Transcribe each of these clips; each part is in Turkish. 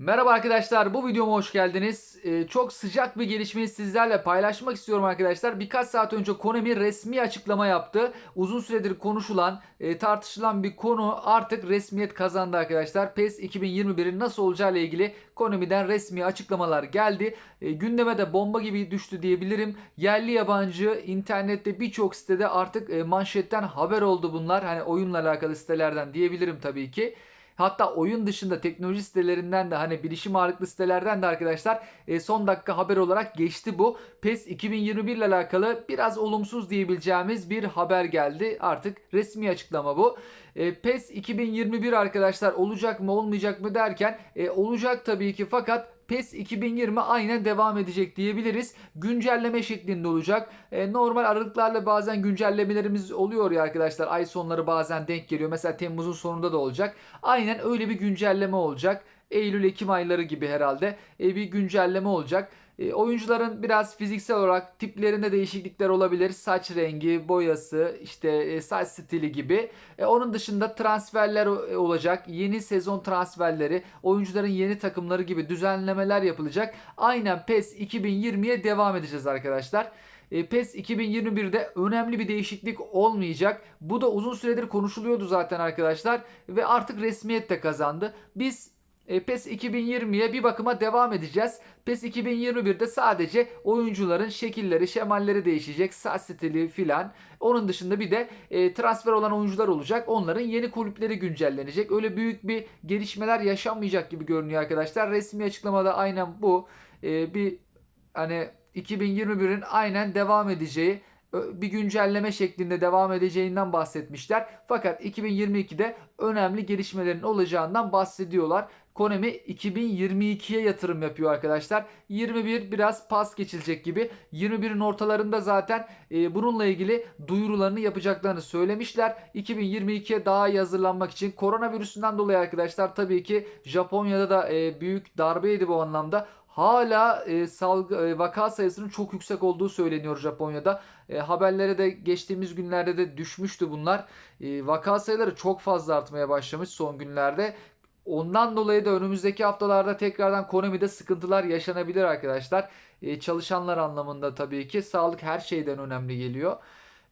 Merhaba arkadaşlar bu videoma hoş geldiniz. Ee, çok sıcak bir gelişmeyi sizlerle paylaşmak istiyorum arkadaşlar. Birkaç saat önce Konami resmi açıklama yaptı. Uzun süredir konuşulan, e, tartışılan bir konu artık resmiyet kazandı arkadaşlar. PES 2021'in nasıl olacağı ile ilgili Konami'den resmi açıklamalar geldi. E, gündeme de bomba gibi düştü diyebilirim. Yerli yabancı internette birçok sitede artık e, manşetten haber oldu bunlar. Hani oyunla alakalı sitelerden diyebilirim tabii ki. Hatta oyun dışında teknoloji sitelerinden de hani bilişim ağırlıklı sitelerden de arkadaşlar e, son dakika haber olarak geçti bu. PES 2021 ile alakalı biraz olumsuz diyebileceğimiz bir haber geldi. Artık resmi açıklama bu. E, PES 2021 arkadaşlar olacak mı olmayacak mı derken e, olacak tabii ki fakat PES 2020 aynen devam edecek diyebiliriz. Güncelleme şeklinde olacak. E, normal aralıklarla bazen güncellemelerimiz oluyor ya arkadaşlar. Ay sonları bazen denk geliyor. Mesela Temmuz'un sonunda da olacak. Aynen öyle bir güncelleme olacak. Eylül-Ekim ayları gibi herhalde e, bir güncelleme olacak. E, oyuncuların biraz fiziksel olarak tiplerinde değişiklikler olabilir. Saç rengi, boyası, işte e, saç stili gibi. E, onun dışında transferler e, olacak. Yeni sezon transferleri, oyuncuların yeni takımları gibi düzenlemeler yapılacak. Aynen PES 2020'ye devam edeceğiz arkadaşlar. PES 2021'de önemli bir değişiklik olmayacak. Bu da uzun süredir konuşuluyordu zaten arkadaşlar ve artık resmiyet de kazandı. Biz e, PES 2020'ye bir bakıma devam edeceğiz. PES 2021'de sadece oyuncuların şekilleri, şemalleri değişecek. Saç stili filan. Onun dışında bir de e, transfer olan oyuncular olacak. Onların yeni kulüpleri güncellenecek. Öyle büyük bir gelişmeler yaşanmayacak gibi görünüyor arkadaşlar. Resmi açıklamada aynen bu. E, bir hani 2021'in aynen devam edeceği bir güncelleme şeklinde devam edeceğinden bahsetmişler. Fakat 2022'de önemli gelişmelerin olacağından bahsediyorlar. Konami 2022'ye yatırım yapıyor arkadaşlar. 21 biraz pas geçilecek gibi. 21'in ortalarında zaten e, bununla ilgili duyurularını yapacaklarını söylemişler. 2022'ye daha iyi hazırlanmak için koronavirüsünden dolayı arkadaşlar tabii ki Japonya'da da e, büyük darbeydi bu anlamda. Hala e, salgı e, vaka sayısının çok yüksek olduğu söyleniyor Japonya'da. E, haberlere de geçtiğimiz günlerde de düşmüştü bunlar. E, vaka sayıları çok fazla artmaya başlamış son günlerde. Ondan dolayı da önümüzdeki haftalarda tekrardan Konami'de sıkıntılar yaşanabilir arkadaşlar. E, çalışanlar anlamında tabii ki sağlık her şeyden önemli geliyor.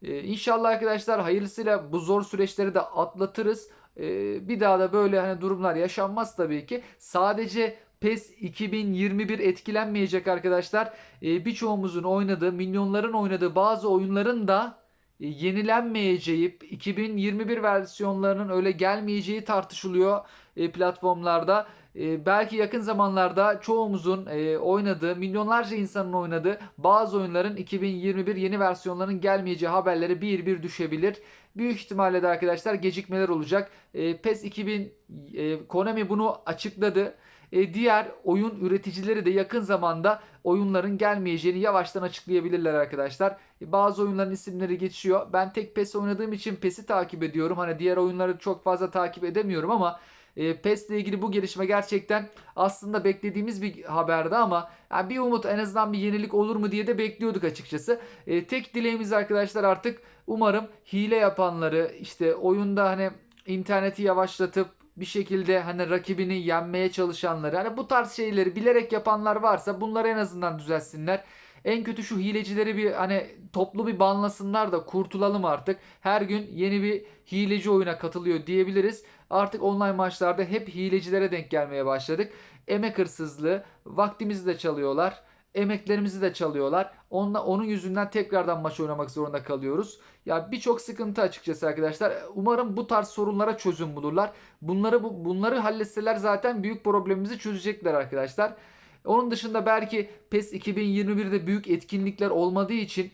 E, inşallah arkadaşlar hayırlısıyla bu zor süreçleri de atlatırız. E, bir daha da böyle hani durumlar yaşanmaz tabii ki. Sadece PES 2021 etkilenmeyecek arkadaşlar. E, birçoğumuzun oynadığı, milyonların oynadığı bazı oyunların da yenilenmeyeceği, 2021 versiyonlarının öyle gelmeyeceği tartışılıyor e, platformlarda. E, belki yakın zamanlarda çoğumuzun e, oynadığı, milyonlarca insanın oynadığı bazı oyunların 2021 yeni versiyonlarının gelmeyeceği haberleri bir bir düşebilir. Büyük ihtimalle de arkadaşlar gecikmeler olacak. E, PES 2000 e, Konami bunu açıkladı. E, diğer oyun üreticileri de yakın zamanda oyunların gelmeyeceğini yavaştan açıklayabilirler arkadaşlar. E, bazı oyunların isimleri geçiyor. Ben tek PES oynadığım için PES'i takip ediyorum. Hani diğer oyunları çok fazla takip edemiyorum ama e, PES ile ilgili bu gelişme gerçekten aslında beklediğimiz bir haberdi ama yani bir umut en azından bir yenilik olur mu diye de bekliyorduk açıkçası. E, tek dileğimiz arkadaşlar artık umarım hile yapanları işte oyunda hani interneti yavaşlatıp bir şekilde hani rakibini yenmeye çalışanları hani bu tarz şeyleri bilerek yapanlar varsa bunları en azından düzelsinler. En kötü şu hilecileri bir hani toplu bir banlasınlar da kurtulalım artık. Her gün yeni bir hileci oyuna katılıyor diyebiliriz. Artık online maçlarda hep hilecilere denk gelmeye başladık. Emek hırsızlığı, vaktimizi de çalıyorlar. Emeklerimizi de çalıyorlar. Onunla, onun yüzünden tekrardan maç oynamak zorunda kalıyoruz. Ya birçok sıkıntı açıkçası arkadaşlar. Umarım bu tarz sorunlara çözüm bulurlar. Bunları bu, bunları halletseler zaten büyük problemimizi çözecekler arkadaşlar. Onun dışında belki PES 2021'de büyük etkinlikler olmadığı için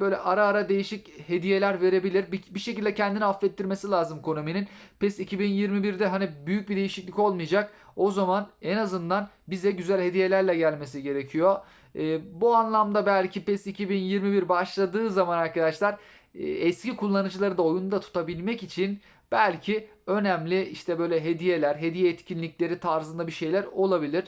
böyle ara ara değişik hediyeler verebilir. Bir, bir şekilde kendini affettirmesi lazım Konami'nin. PES 2021'de hani büyük bir değişiklik olmayacak. O zaman en azından bize güzel hediyelerle gelmesi gerekiyor. E, bu anlamda belki PES 2021 başladığı zaman arkadaşlar e, eski kullanıcıları da oyunda tutabilmek için belki önemli işte böyle hediyeler, hediye etkinlikleri tarzında bir şeyler olabilir.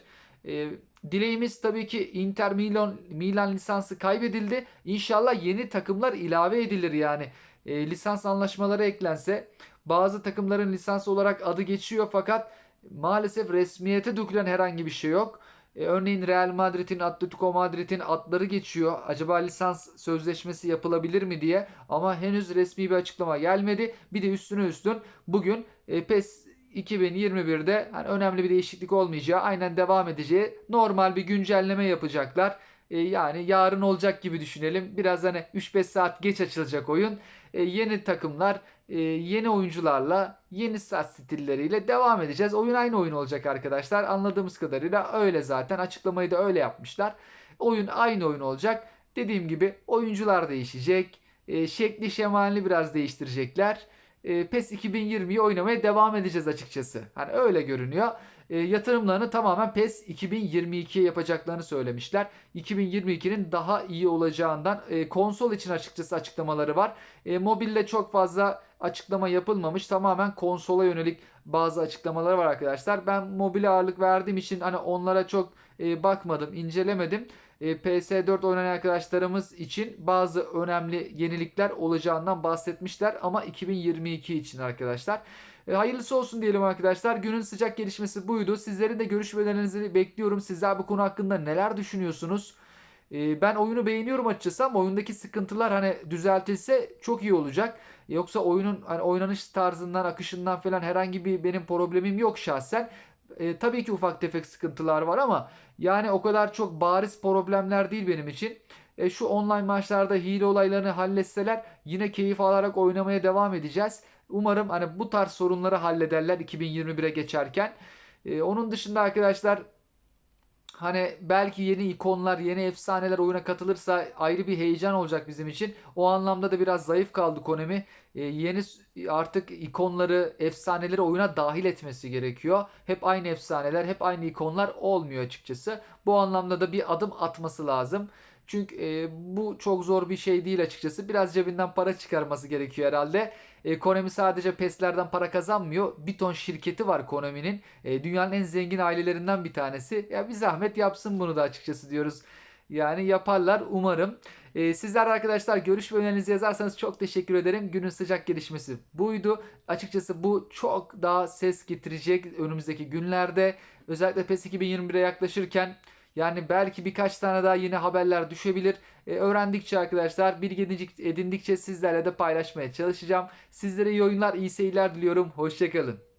E, dileğimiz tabii ki Inter Milan Milan lisansı kaybedildi. İnşallah yeni takımlar ilave edilir yani. E, lisans anlaşmaları eklense bazı takımların lisans olarak adı geçiyor fakat maalesef resmiyete dökülen herhangi bir şey yok. E, örneğin Real Madrid'in, Atletico Madrid'in adları geçiyor. Acaba lisans sözleşmesi yapılabilir mi diye. Ama henüz resmi bir açıklama gelmedi. Bir de üstüne üstün bugün e, PES 2021'de hani önemli bir değişiklik olmayacağı, aynen devam edeceği normal bir güncelleme yapacaklar. E, yani yarın olacak gibi düşünelim. Biraz hani 3-5 saat geç açılacak oyun. E, yeni takımlar, e, yeni oyuncularla, yeni saat stilleriyle devam edeceğiz. Oyun aynı oyun olacak arkadaşlar. Anladığımız kadarıyla öyle zaten. Açıklamayı da öyle yapmışlar. Oyun aynı oyun olacak. Dediğim gibi oyuncular değişecek. E, şekli şemalini biraz değiştirecekler. E, PES 2020'yi oynamaya devam edeceğiz açıkçası. Hani öyle görünüyor. E, yatırımlarını tamamen PES 2022'ye yapacaklarını söylemişler. 2022'nin daha iyi olacağından e, konsol için açıkçası açıklamaları var. E, mobilde çok fazla açıklama yapılmamış. Tamamen konsola yönelik bazı açıklamaları var arkadaşlar. Ben mobile ağırlık verdiğim için hani onlara çok e, bakmadım, incelemedim. E, PS4 oynayan arkadaşlarımız için bazı önemli yenilikler olacağından bahsetmişler ama 2022 için arkadaşlar. E, hayırlısı olsun diyelim arkadaşlar. Günün sıcak gelişmesi buydu. Sizlerin de görüş ve önerilerinizi bekliyorum. Sizler bu konu hakkında neler düşünüyorsunuz? E, ben oyunu beğeniyorum açıkçası ama oyundaki sıkıntılar hani düzeltilse çok iyi olacak. Yoksa oyunun hani oynanış tarzından, akışından falan herhangi bir benim problemim yok şahsen. E, tabii ki ufak tefek sıkıntılar var ama yani o kadar çok bariz problemler değil benim için. E, şu online maçlarda hile olaylarını halletseler yine keyif alarak oynamaya devam edeceğiz. Umarım hani bu tarz sorunları hallederler 2021'e geçerken. E, onun dışında arkadaşlar hani belki yeni ikonlar, yeni efsaneler oyuna katılırsa ayrı bir heyecan olacak bizim için. O anlamda da biraz zayıf kaldı Konami. E, yeni artık ikonları, efsaneleri oyuna dahil etmesi gerekiyor. Hep aynı efsaneler, hep aynı ikonlar olmuyor açıkçası. Bu anlamda da bir adım atması lazım. Çünkü e, bu çok zor bir şey değil açıkçası. Biraz cebinden para çıkarması gerekiyor herhalde. E, Konami sadece PES'lerden para kazanmıyor. Bir ton şirketi var Konami'nin. E, dünyanın en zengin ailelerinden bir tanesi. Ya bir zahmet yapsın bunu da açıkçası diyoruz. Yani yaparlar umarım. E, sizler arkadaşlar görüş ve önerinizi yazarsanız çok teşekkür ederim. Günün sıcak gelişmesi buydu. Açıkçası bu çok daha ses getirecek önümüzdeki günlerde. Özellikle PES 2021'e yaklaşırken yani belki birkaç tane daha yeni haberler düşebilir. E, öğrendikçe arkadaşlar, bilgi edindikçe sizlerle de paylaşmaya çalışacağım. Sizlere iyi oyunlar, iyi seyirler diliyorum. Hoşçakalın.